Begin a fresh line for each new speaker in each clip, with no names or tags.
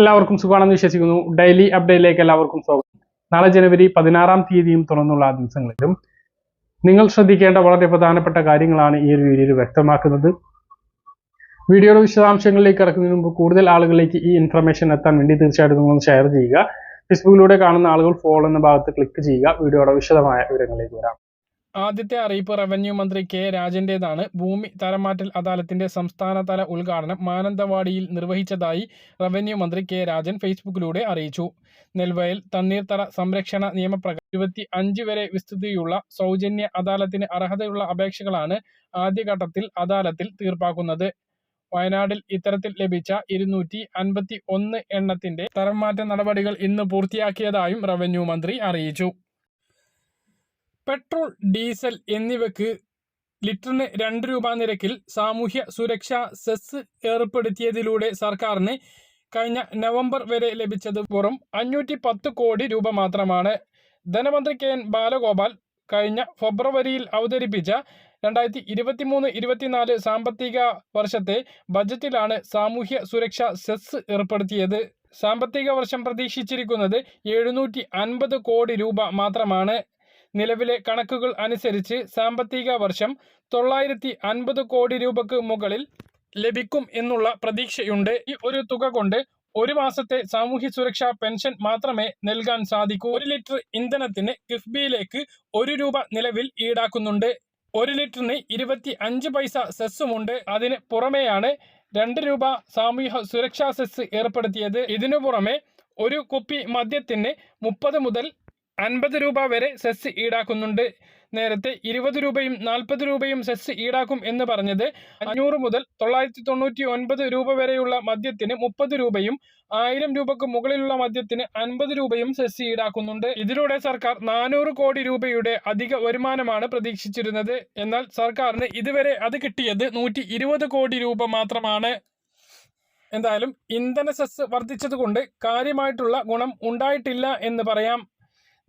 എല്ലാവർക്കും സുഖമാണെന്ന് വിശ്വസിക്കുന്നു. ഡെയിലി അപ്ഡേറ്റിലേക്ക് എല്ലാവർക്കും സ്വാഗതം. നാളെ ജനുവരി പതിനാറാം തീയതിയും തുറന്നുള്ള ആ ദിവസങ്ങളിലും നിങ്ങൾ ശ്രദ്ധിക്കേണ്ട വളരെ പ്രധാനപ്പെട്ട കാര്യങ്ങളാണ് ഈ ഒരു വീഡിയോയിൽ വ്യക്തമാക്കുന്നത്. വീഡിയോയുടെ വിശദാംശങ്ങളിലേക്ക് ഇറക്കുന്നതിന് മുമ്പ് കൂടുതൽ ആളുകളിലേക്ക് ഈ ഇൻഫർമേഷൻ എത്താൻ വേണ്ടി തീർച്ചയായിട്ടും നിങ്ങൾ ഷെയർ ചെയ്യുക. ഫേസ്ബുക്കിലൂടെ കാണുന്ന ആളുകൾ ഫോളോ എന്ന ഭാഗത്ത് ക്ലിക്ക് ചെയ്യുക. വീഡിയോയുടെ വിശദമായ വിവരങ്ങളിലേക്ക് വരാം.
ആദ്യത്തെ അറിയിപ്പ് റവന്യൂ മന്ത്രി കെ രാജന്റേതാണ്. ഭൂമി തരമാറ്റൽ അദാലത്തിന്റെ സംസ്ഥാനതല ഉദ്ഘാടനം മാനന്തവാടിയിൽ നിർവഹിച്ചതായി റവന്യൂ മന്ത്രി കെ രാജൻ ഫേസ്ബുക്കിലൂടെ അറിയിച്ചു. നെൽവയൽ തണ്ണീർത്തറ സംരക്ഷണ നിയമപ്രകാരം ഇരുപത്തി അഞ്ച് വരെ വിസ്തൃതിയുള്ള സൗജന്യ അദാലത്തിന് അർഹതയുള്ള അപേക്ഷകളാണ് ആദ്യഘട്ടത്തിൽ അദാലത്തിൽ തീർപ്പാക്കുന്നത്. വയനാടിൽ ഇത്തരത്തിൽ ലഭിച്ച ഇരുന്നൂറ്റി അൻപത്തി ഒന്ന് എണ്ണത്തിന്റെ തരംമാറ്റ നടപടികൾ ഇന്ന് പൂർത്തിയാക്കിയതായും റവന്യൂ മന്ത്രി അറിയിച്ചു. പെട്രോൾ ഡീസൽ എന്നിവയ്ക്ക് ലിറ്ററിന് രണ്ട് രൂപ നിരക്കിൽ സാമൂഹ്യ സുരക്ഷാ സെസ് ഏർപ്പെടുത്തിയതിലൂടെ സർക്കാരിന് കഴിഞ്ഞ നവംബർ വരെ ലഭിച്ചത് വെറും അഞ്ഞൂറ്റി പത്ത് കോടി രൂപ മാത്രമാണ്. ധനമന്ത്രി കെ. എൻ. ബാലഗോപാൽ കഴിഞ്ഞ ഫെബ്രുവരിയിൽ അവതരിപ്പിച്ച രണ്ടായിരത്തി ഇരുപത്തിമൂന്ന് ഇരുപത്തിനാല് സാമ്പത്തിക വർഷത്തെ ബജറ്റിലാണ് സാമൂഹ്യ സുരക്ഷാ സെസ് ഏർപ്പെടുത്തിയത്. സാമ്പത്തിക വർഷം പ്രതീക്ഷിച്ചിരിക്കുന്നത് എഴുന്നൂറ്റി അൻപത് കോടി രൂപ മാത്രമാണ്. നിലവിലെ കണക്കുകൾ അനുസരിച്ച് സാമ്പത്തിക വർഷം തൊള്ളായിരത്തി അൻപത് കോടി രൂപക്ക് മുകളിൽ ലഭിക്കും എന്നുള്ള പ്രതീക്ഷയുണ്ട്. ഈ ഒരു തുക കൊണ്ട് ഒരു മാസത്തെ സാമൂഹ്യ സുരക്ഷാ പെൻഷൻ മാത്രമേ നൽകാൻ സാധിക്കൂ. ഒരു ലിറ്റർ ഇന്ധനത്തിന് കിഫ്ബിയിലേക്ക് ഒരു രൂപ നിലവിൽ ഈടാക്കുന്നുണ്ട്. ഒരു ലിറ്ററിന് ഇരുപത്തി അഞ്ച് പൈസ സെസ്സുമുണ്ട്. അതിന് പുറമെയാണ് രണ്ട് രൂപ സാമൂഹ്യ സുരക്ഷാ സെസ് ഏർപ്പെടുത്തിയത്. ഇതിനു പുറമെ ഒരു കുപ്പി മദ്യത്തിന് മുപ്പത് മുതൽ അൻപത് രൂപ വരെ സെസ് ഈടാക്കുന്നുണ്ട്. നേരത്തെ ഇരുപത് രൂപയും നാൽപ്പത് രൂപയും സെസ് ഈടാക്കും എന്ന് പറഞ്ഞത് അഞ്ഞൂറ് മുതൽ തൊള്ളായിരത്തി തൊണ്ണൂറ്റി ഒൻപത് രൂപ വരെയുള്ള മദ്യത്തിന് മുപ്പത് രൂപയും ആയിരം രൂപക്ക് മുകളിലുള്ള മദ്യത്തിന് അൻപത് രൂപയും സെസ് ഈടാക്കുന്നുണ്ട്. ഇതിലൂടെ സർക്കാർ നാനൂറ് കോടി രൂപയുടെ അധിക വരുമാനമാണ് പ്രതീക്ഷിച്ചിരുന്നത്. എന്നാൽ സർക്കാരിന് ഇതുവരെ അത് കിട്ടിയത് നൂറ്റി ഇരുപത് കോടി രൂപ മാത്രമാണ്. എന്തായാലും ഇന്ധന സെസ് വർദ്ധിച്ചതുകൊണ്ട് കാര്യമായിട്ടുള്ള ഗുണം ഉണ്ടായിട്ടില്ല എന്ന് പറയാം.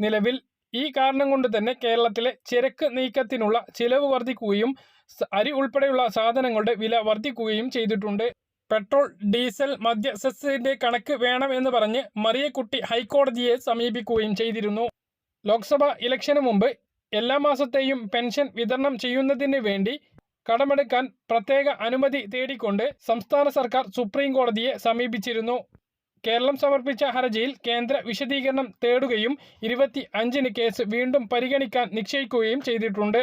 നിലവിൽ ഈ കാരണം കൊണ്ട് തന്നെ കേരളത്തിലെ ചരക്ക് നീക്കത്തിനുള്ള ചിലവ് വർദ്ധിക്കുകയും അരി ഉൾപ്പെടെയുള്ള സാധനങ്ങളുടെ വില വർദ്ധിക്കുകയും ചെയ്തിട്ടുണ്ട്. പെട്രോൾ ഡീസൽ മദ്യ സെസ്സിന്റെ കണക്ക് വേണമെന്ന് പറഞ്ഞ് മറിയക്കുട്ടി ഹൈക്കോടതിയെ സമീപിക്കുകയും ചെയ്തിരുന്നു. ലോക്സഭാ ഇലക്ഷന് മുമ്പ് എല്ലാ മാസത്തെയും പെൻഷൻ വിതരണം ചെയ്യുന്നതിന് വേണ്ടി കടമെടുക്കാൻ പ്രത്യേക അനുമതി തേടിക്കൊണ്ട് സംസ്ഥാന സർക്കാർ സുപ്രീം കോടതിയെ സമീപിച്ചിരുന്നു. കേരളം സമർപ്പിച്ച ഹർജിയിൽ കേന്ദ്ര വിശദീകരണം തേടുകയും ഇരുപത്തി അഞ്ചിന് കേസ് വീണ്ടും പരിഗണിക്കാൻ നിശ്ചയിക്കുകയും ചെയ്തിട്ടുണ്ട്.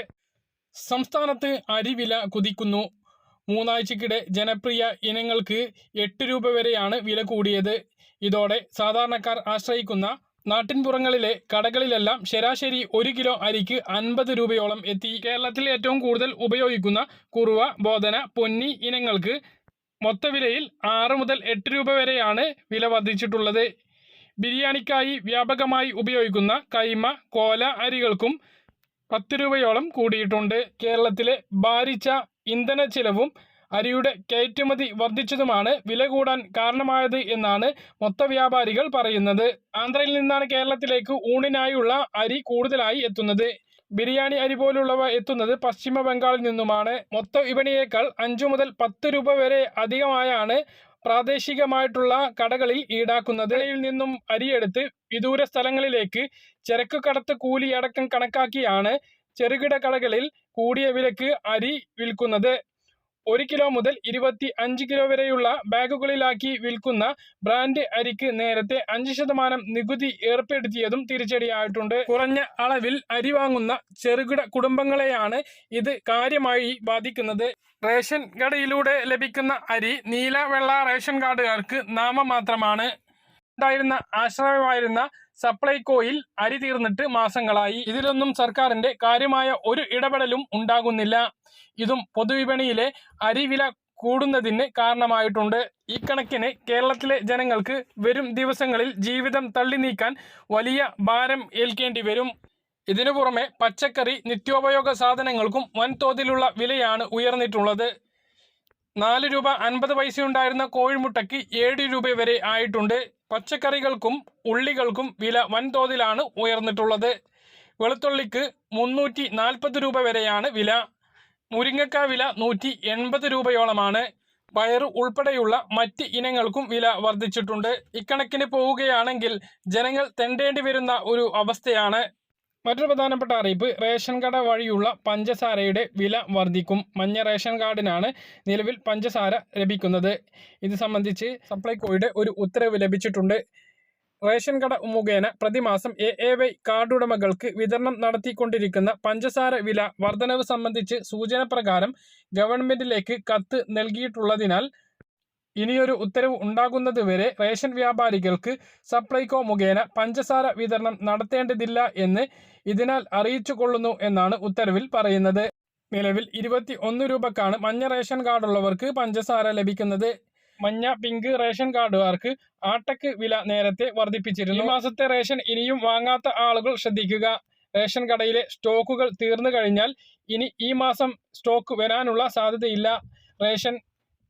സംസ്ഥാനത്ത് അരിവില കുതിക്കുന്നു. മൂന്നാഴ്ചക്കിടെ ജനപ്രിയ ഇനങ്ങൾക്ക് എട്ട് രൂപ വരെയാണ് വില കൂടിയത്. ഇതോടെ സാധാരണക്കാർ ആശ്രയിക്കുന്ന നാട്ടിൻപുറങ്ങളിലെ കടകളിലെല്ലാം ശരാശരി ഒരു കിലോ അരിക്ക് അൻപത് രൂപയോളം എത്തി. കേരളത്തിൽ ഏറ്റവും കൂടുതൽ ഉപയോഗിക്കുന്ന കുറുവ ബോധന പൊന്നി ഇനങ്ങൾക്ക് മൊത്തവിലയിൽ ആറ് മുതൽ എട്ട് രൂപ വരെയാണ് വില വർദ്ധിച്ചിട്ടുള്ളത്. ബിരിയാണിക്കായി വ്യാപകമായി ഉപയോഗിക്കുന്ന കൈമ കോല അരികൾക്കും പത്ത് രൂപയോളം കൂടിയിട്ടുണ്ട്. കേരളത്തിലെ ഭാരിച്ച ഇന്ധന ചിലവും അരിയുടെ കയറ്റുമതി വർദ്ധിച്ചതുമാണ് വില കൂടാൻ കാരണമായത് എന്നാണ് മൊത്ത വ്യാപാരികൾ പറയുന്നത്. ആന്ധ്രയിൽ നിന്നാണ് കേരളത്തിലേക്ക് ഊണിനായുള്ള അരി കൂടുതലായി എത്തുന്നത്. ബിരിയാണി അരി പോലുള്ളവ എത്തുന്നത് പശ്ചിമ ബംഗാളിൽ നിന്നുമാണ്. മൊത്ത വിപണിയേക്കാൾ അഞ്ചു മുതൽ പത്ത് രൂപ വരെ അധികമായാണ് പ്രാദേശികമായിട്ടുള്ള കടകളിൽ ഈടാക്കുന്നത്. ഇതിൽ നിന്നും അരിയെടുത്ത് വിദൂര സ്ഥലങ്ങളിലേക്ക് ചരക്ക് കടത്ത് കൂലിയടക്കം കണക്കാക്കിയാണ് ചെറുകിട കടകളിൽ കൂടിയ വിലക്ക് അരി വിൽക്കുന്നത്. ഒരു കിലോ മുതൽ ഇരുപത്തി അഞ്ച് കിലോ വരെയുള്ള ബാഗുകളിലാക്കി വിൽക്കുന്ന ബ്രാൻഡ് അരിക്ക് നേരത്തെ അഞ്ച് ശതമാനം നികുതി ഏർപ്പെടുത്തിയതും തിരിച്ചടിയായിട്ടുണ്ട്. കുറഞ്ഞ അളവിൽ അരി വാങ്ങുന്ന ചെറുകിട കുടുംബങ്ങളെയാണ് ഇത് കാര്യമായി ബാധിക്കുന്നത്. റേഷൻ കടയിലൂടെ ലഭിക്കുന്ന അരി നീല വെള്ള റേഷൻ കാർഡുകാർക്ക് നാമമാത്രമാണ്. ഉണ്ടായിരുന്ന ആശ്രയമായിരുന്ന സപ്ലൈകോയിൽ അരി തീർന്നിട്ട് മാസങ്ങളായി. ഇതിലൊന്നും സർക്കാരിന്റെ കാര്യമായ ഒരു ഇടപെടലും ഉണ്ടാകുന്നില്ല. ഇതും പൊതുവിപണിയിലെ അരി വില കൂടുന്നതിന് കാരണമായിട്ടുണ്ട്. ഈ കണക്കിന് കേരളത്തിലെ ജനങ്ങൾക്ക് വരും ദിവസങ്ങളിൽ ജീവിതം തള്ളി നീക്കാൻ വലിയ ഭാരം ഏൽക്കേണ്ടി വരും. ഇതിനു പുറമെ പച്ചക്കറി നിത്യോപയോഗ സാധനങ്ങൾക്കും വൻതോതിലുള്ള വിലയാണ് ഉയർന്നിട്ടുള്ളത്. നാല് രൂപ അൻപത് പൈസയുണ്ടായിരുന്ന കോഴിമുട്ടയ്ക്ക് ഏഴ് രൂപ വരെ ആയിട്ടുണ്ട്. പച്ചക്കറികൾക്കും ഉള്ളികൾക്കും വില വൻതോതിലാണ് ഉയർന്നിട്ടുള്ളത്. വെളുത്തുള്ളിക്ക് മുന്നൂറ്റി നാൽപ്പത് രൂപ വരെയാണ് വില. മുരിങ്ങക്ക വില നൂറ്റി എൺപത് രൂപയോളമാണ്. പയറ് ഉൾപ്പെടെയുള്ള മറ്റ് ഇനങ്ങൾക്കും വില വർദ്ധിച്ചിട്ടുണ്ട്. ഇക്കണക്കിന് പോവുകയാണെങ്കിൽ ജനങ്ങൾ തെണ്ടേണ്ടി വരുന്ന ഒരു അവസ്ഥയാണ്. മറ്റൊരു പ്രധാനപ്പെട്ട അറിയിപ്പ് റേഷൻ കട വഴിയുള്ള പഞ്ചസാരയുടെ വില വർദ്ധിക്കും. മഞ്ഞ റേഷൻ കാർഡിനാണ് നിലവിൽ പഞ്ചസാര ലഭിക്കുന്നത്. ഇത് സംബന്ധിച്ച് സപ്ലൈകോയുടെ ഒരു ഉത്തരവ് ലഭിച്ചിട്ടുണ്ട്. റേഷൻ കട മുഖേന പ്രതിമാസം എ എ വൈ കാർഡുടമകൾക്ക് വിതരണം നടത്തിക്കൊണ്ടിരിക്കുന്ന പഞ്ചസാര വില വർധനവ് സംബന്ധിച്ച് സൂചന പ്രകാരം ഗവൺമെന്റിലേക്ക് കത്ത് നൽകിയിട്ടുള്ളതിനാൽ ഇനിയൊരു ഉത്തരവ് ഉണ്ടാകുന്നതുവരെ റേഷൻ വ്യാപാരികൾക്ക് സപ്ലൈകോ മുഖേന പഞ്ചസാര വിതരണം നടത്തേണ്ടതില്ല എന്ന് ഇതിനാൽ അറിയിച്ചു കൊള്ളുന്നു എന്നാണ് ഉത്തരവിൽ പറയുന്നത്. നിലവിൽ ഇരുപത്തി ഒന്ന് രൂപക്കാണ് മഞ്ഞ റേഷൻ കാർഡുള്ളവർക്ക് പഞ്ചസാര ലഭിക്കുന്നത്. മഞ്ഞ പിങ്ക് റേഷൻ കാർഡുകാർക്ക് ആട്ടക്ക് വില നേരത്തെ വർദ്ധിപ്പിച്ചിരുന്നു. ഈ മാസത്തെ റേഷൻ ഇനിയും വാങ്ങാത്ത ആളുകൾ ശ്രദ്ധിക്കുക. റേഷൻ കടയിലെ സ്റ്റോക്കുകൾ തീർന്നു കഴിഞ്ഞാൽ ഇനി ഈ മാസം സ്റ്റോക്ക് വരാനുള്ള സാധ്യതയില്ല. റേഷൻ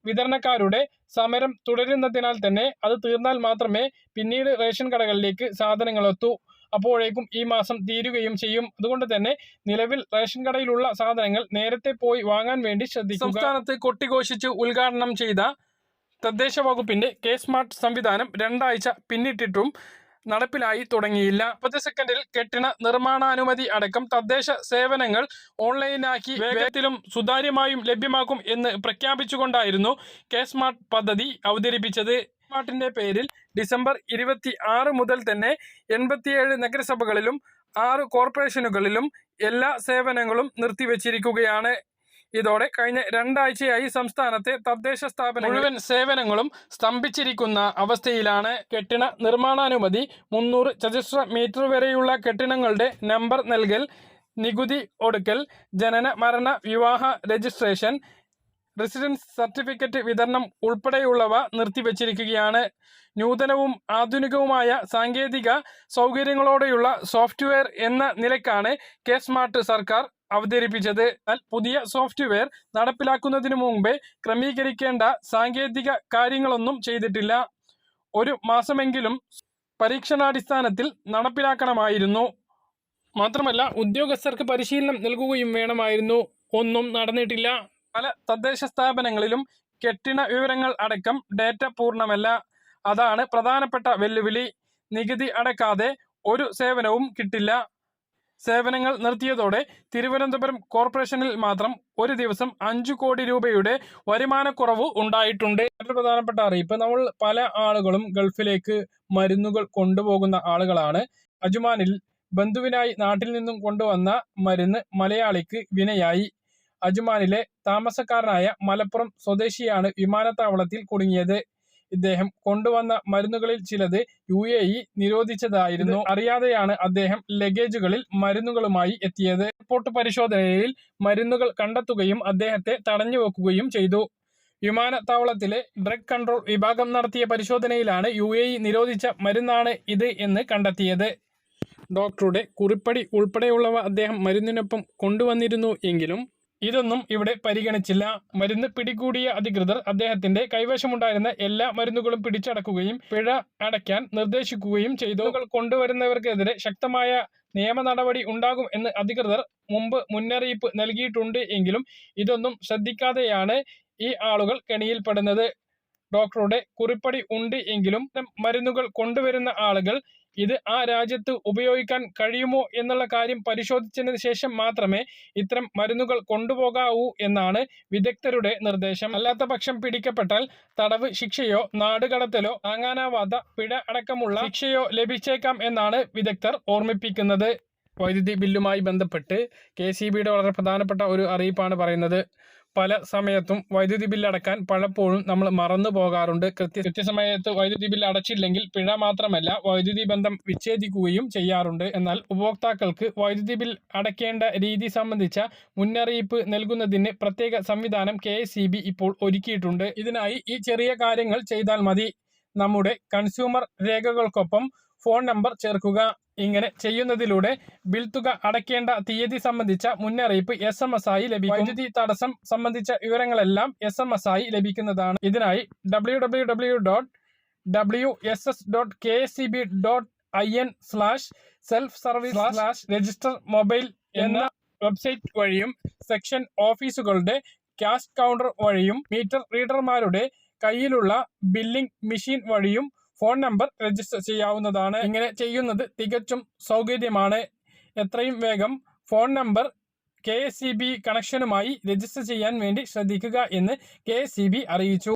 വിതരണക്കാരുടെ സമരം തുടരുന്നതിനാൽ തന്നെ അത് തീർന്നാൽ മാത്രമേ പിന്നീട് റേഷൻ കടകളിലേക്ക് സാധനങ്ങൾ എത്തൂ. അപ്പോഴേക്കും ഈ മാസം തീരുകയും ചെയ്യും. അതുകൊണ്ട് തന്നെ നിലവിൽ റേഷൻ കടയിലുള്ള സാധനങ്ങൾ നേരത്തെ പോയി വാങ്ങാൻ വേണ്ടി ശ്രദ്ധിക്കുക. സംസ്ഥാനത്ത് കൊട്ടിഘോഷിച്ച് ഉദ്ഘാടനം ചെയ്ത തദ്ദേശ വകുപ്പിന്റെ കെ സ്മാർട്ട് സംവിധാനം രണ്ടാഴ്ച പിന്നിട്ടിട്ടും നടപ്പിലായി തുടങ്ങിയില്ല. മുപ്പത് സെക്കൻഡിൽ കെട്ടിട നിർമ്മാണാനുമതി അടക്കം തദ്ദേശ സേവനങ്ങൾ ഓൺലൈനാക്കി വേഗത്തിലും സുതാര്യമായും ലഭ്യമാക്കും എന്ന് പ്രഖ്യാപിച്ചുകൊണ്ടായിരുന്നു കെ സ്മാർട്ട് പദ്ധതി അവതരിപ്പിച്ചത്. സ്മാർട്ടിന്റെ പേരിൽ ഡിസംബർ ഇരുപത്തി ആറ് മുതൽ തന്നെ എൺപത്തിയേഴ് നഗരസഭകളിലും ആറ് കോർപ്പറേഷനുകളിലും എല്ലാ സേവനങ്ങളും നിർത്തിവച്ചിരിക്കുകയാണ്. ഇതോടെ കഴിഞ്ഞ രണ്ടാഴ്ചയായി സംസ്ഥാനത്തെ തദ്ദേശ സ്ഥാപന മുഴുവൻ സേവനങ്ങളും സ്തംഭിച്ചിരിക്കുന്ന അവസ്ഥയിലാണ് കെട്ടിട നിർമ്മാണാനുമതി. മുന്നൂറ് ചതുശ്ര മീറ്റർ വരെയുള്ള കെട്ടിടങ്ങളുടെ നമ്പർ നൽകൽ നികുതി ഒടുക്കൽ ജനന മരണ വിവാഹ രജിസ്ട്രേഷൻ റെസിഡൻസ് സർട്ടിഫിക്കറ്റ് വിതരണം ഉൾപ്പെടെയുള്ളവ നിർത്തിവച്ചിരിക്കുകയാണ്. നൂതനവും ആധുനികവുമായ സാങ്കേതിക സൗകര്യങ്ങളോടെയുള്ള സോഫ്റ്റ്വെയർ എന്ന നിലക്കാണ് കെ സ്മാർട്ട് സർക്കാർ അവതരിപ്പിച്ചത്. പുതിയ സോഫ്റ്റ്വെയർ നടപ്പിലാക്കുന്നതിന് മുമ്പേ ക്രമീകരിക്കേണ്ട സാങ്കേതിക കാര്യങ്ങളൊന്നും ചെയ്തിട്ടില്ല. ഒരു മാസമെങ്കിലും പരീക്ഷണാടിസ്ഥാനത്തിൽ നടപ്പിലാക്കണമായിരുന്നു. മാത്രമല്ല ഉദ്യോഗസ്ഥർക്ക് പരിശീലനം നൽകുകയും വേണമായിരുന്നു. ഒന്നും നടന്നിട്ടില്ല. പല തദ്ദേശ സ്ഥാപനങ്ങളിലും കെട്ടിണ വിവരങ്ങൾ അടക്കം ഡേറ്റ പൂർണമല്ല. അതാണ് പ്രധാനപ്പെട്ട വെല്ലുവിളി. നികുതി അടക്കാതെ ഒരു സേവനവും കിട്ടില്ല. സേവനങ്ങൾ നിർത്തിയതോടെ തിരുവനന്തപുരം കോർപ്പറേഷനിൽ മാത്രം ഒരു ദിവസം അഞ്ചു കോടി രൂപയുടെ വരുമാനക്കുറവ് ഉണ്ടായിട്ടുണ്ട്. മറ്റൊരു പ്രധാനപ്പെട്ട അറിയിപ്പ് നമ്മൾ പല ആളുകളും ഗൾഫിലേക്ക് മരുന്നുകൾ കൊണ്ടുപോകുന്ന ആളുകളാണ്. അജുമാനിൽ ബന്ധുവിനായി നാട്ടിൽ നിന്നും കൊണ്ടുവന്ന മരുന്ന് മലയാളിക്ക് വിനയായി. അജുമാനിലെ താമസക്കാരനായ മലപ്പുറം സ്വദേശിയാണ് വിമാനത്താവളത്തിൽ കുടുങ്ങിയത്. ഇദ്ദേഹം കൊണ്ടുവന്ന മരുന്നുകളിൽ ചിലത് യു എ ഇ നിരോധിച്ചതായിരുന്നു. അറിയാതെയാണ് അദ്ദേഹം ലഗേജുകളിൽ മരുന്നുകളുമായി എത്തിയത്. എയർപോർട്ട് പരിശോധനയിൽ മരുന്നുകൾ കണ്ടെത്തുകയും അദ്ദേഹത്തെ തടഞ്ഞു വെക്കുകയും ചെയ്തു. വിമാനത്താവളത്തിലെ ഡ്രഗ് കൺട്രോൾ വിഭാഗം നടത്തിയ പരിശോധനയിലാണ് യു എ ഇ നിരോധിച്ച മരുന്നാണ് ഇത് എന്ന് കണ്ടെത്തിയത്. ഡോക്ടറുടെ കുറിപ്പടി ഉൾപ്പെടെയുള്ളവ അദ്ദേഹം മരുന്നിനൊപ്പം കൊണ്ടുവന്നിരുന്നു എങ്കിലും ഇതൊന്നും ഇവിടെ പരിഗണിച്ചില്ല. മരുന്ന് പിടികൂടിയ അധികൃതർ അദ്ദേഹത്തിന്റെ കൈവശമുണ്ടായിരുന്ന എല്ലാ മരുന്നുകളും പിടിച്ചടക്കുകയും പിഴ അടയ്ക്കാൻ നിർദ്ദേശിക്കുകയും ചെയ്തു. കൊണ്ടുവരുന്നവർക്കെതിരെ ശക്തമായ നിയമ നടപടി ഉണ്ടാകും എന്ന് അധികൃതർ മുമ്പ് മുന്നറിയിപ്പ് നൽകിയിട്ടുണ്ട് എങ്കിലും ഇതൊന്നും ശ്രദ്ധിക്കാതെയാണ് ഈ ആളുകൾ കെണിയിൽപ്പെടുന്നത്. ഡോക്ടറുടെ കുറിപ്പടി ഉണ്ട് എങ്കിലും മരുന്നുകൾ കൊണ്ടുവരുന്ന ആളുകൾ ഇത് ആ രാജ്യത്ത് ഉപയോഗിക്കാൻ കഴിയുമോ എന്നുള്ള കാര്യം പരിശോധിച്ചതിന് ശേഷം മാത്രമേ ഇത്തരം മരുന്നുകൾ കൊണ്ടുപോകാവൂ എന്നാണ് വിദഗ്ധരുടെ നിർദ്ദേശം. അല്ലാത്ത പക്ഷം പിടിക്കപ്പെട്ടാൽ തടവ് ശിക്ഷയോ നാടുകടത്തലോ താങ്ങാനാവാത്ത പിഴ അടക്കമുള്ള ശിക്ഷയോ ലഭിച്ചേക്കാം എന്നാണ് വിദഗ്ധർ ഓർമ്മിപ്പിക്കുന്നത്. വൈദ്യുതി ബില്ലുമായി ബന്ധപ്പെട്ട് കെ സി ബിയുടെ വളരെ പ്രധാനപ്പെട്ട ഒരു അറിയിപ്പാണ് പറയുന്നത്. പല സമയത്തും വൈദ്യുതി ബില്ല് അടക്കാൻ പലപ്പോഴും നമ്മൾ മറന്നു പോകാറുണ്ട്. കൃത്യ കൃത്യസമയത്ത് വൈദ്യുതി ബില്ല് അടച്ചില്ലെങ്കിൽ പിഴ മാത്രമല്ല വൈദ്യുതി ബന്ധം വിച്ഛേദിക്കുകയും ചെയ്യാറുണ്ട്. എന്നാൽ ഉപഭോക്താക്കൾക്ക് വൈദ്യുതി ബിൽ അടയ്ക്കേണ്ട രീതി സംബന്ധിച്ച മുന്നറിയിപ്പ് നൽകുന്നതിന് പ്രത്യേക സംവിധാനം കെ ഇപ്പോൾ ഒരുക്കിയിട്ടുണ്ട്. ഇതിനായി ഈ ചെറിയ കാര്യങ്ങൾ ചെയ്താൽ മതി. നമ്മുടെ കൺസ്യൂമർ രേഖകൾക്കൊപ്പം ഫോൺ നമ്പർ ചേർക്കുക. ഇങ്ങനെ ചെയ്യുന്നതിലൂടെ ബിൽ തുക അടയ്ക്കേണ്ട തീയതി സംബന്ധിച്ച മുന്നറിയിപ്പ് എസ് എം എസ് ആയി ലഭിക്കും. വൈദ്യുതി തടസ്സം സംബന്ധിച്ച വിവരങ്ങളെല്ലാം എസ് എം എസ് ആയി ലഭിക്കുന്നതാണ്. ഇതിനായി W W W dot W S S dot K C B dot I N slash self service slash register mobile എന്ന വെബ്സൈറ്റ് വഴിയും സെക്ഷൻ ഓഫീസുകളുടെ ക്യാഷ് കൗണ്ടർ വഴിയും മീറ്റർ റീഡർമാരുടെ കയ്യിലുള്ള ബില്ലിംഗ് മെഷീൻ വഴിയും ഫോൺ നമ്പർ രജിസ്റ്റർ ചെയ്യാവുന്നതാണ്. ഇങ്ങനെ ചെയ്യുന്നത് തികച്ചും സൗകര്യമാണ്. എത്രയും വേഗം phone number K S C B കണക്ഷനുമായി register ചെയ്യാൻ വേണ്ടി ശ്രദ്ധിക്കുക എന്ന് കെ എസ് സി ബി അറിയിച്ചു.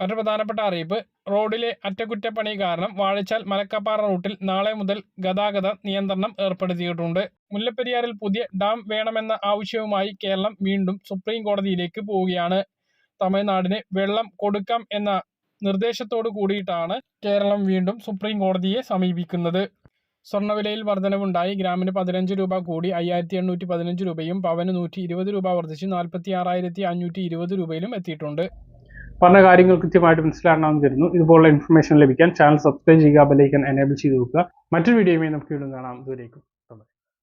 മറ്റൊരു പ്രധാനപ്പെട്ട അറിയിപ്പ് റോഡിലെ അറ്റകുറ്റപ്പണി കാരണം വാഴച്ചാൽ മലക്കപ്പാറ റൂട്ടിൽ നാളെ മുതൽ ഗതാഗത നിയന്ത്രണം ഏർപ്പെടുത്തിയിട്ടുണ്ട്. മുല്ലപ്പെരിയാറിൽ പുതിയ ഡാം വേണമെന്ന ആവശ്യവുമായി കേരളം വീണ്ടും സുപ്രീം കോടതിയിലേക്ക് പോവുകയാണ്. തമിഴ്നാടിന് വെള്ളം കൊടുക്കാം എന്ന നിർദ്ദേശത്തോടു കൂടിയിട്ടാണ് കേരളം വീണ്ടും സുപ്രീം കോടതിയെ സമീപിക്കുന്നത്. സ്വർണവിലയിൽ വർധനവുണ്ടായി. ഗ്രാമിന് പതിനഞ്ച് രൂപ കൂടി. അയ്യായിരത്തി എണ്ണൂറ്റി പതിനഞ്ച് രൂപയും പവന് നൂറ്റി ഇരുപത് രൂപ വർദ്ധിച്ച് നാൽപ്പത്തി ആറായിരത്തി അഞ്ഞൂറ്റി ഇരുപത് രൂപയിലും എത്തിയിട്ടുണ്ട്.
പറഞ്ഞ കാര്യങ്ങൾ കൃത്യമായിട്ട് മനസ്സിലാക്കണമെന്ന് തരുന്നു ഇതുപോലുള്ള ഇൻഫർമേഷൻ ലഭിക്കാൻ ചാനൽ സബ്സ്ക്രൈബ് ചെയ്യുക ബെലൈക്കൻ എനേബിൾ ചെയ്ത് നോക്കുക മറ്റൊരു വീഡിയോയുമായി നമുക്ക് വീണ്ടും കാണാം. ദൂരേക്കും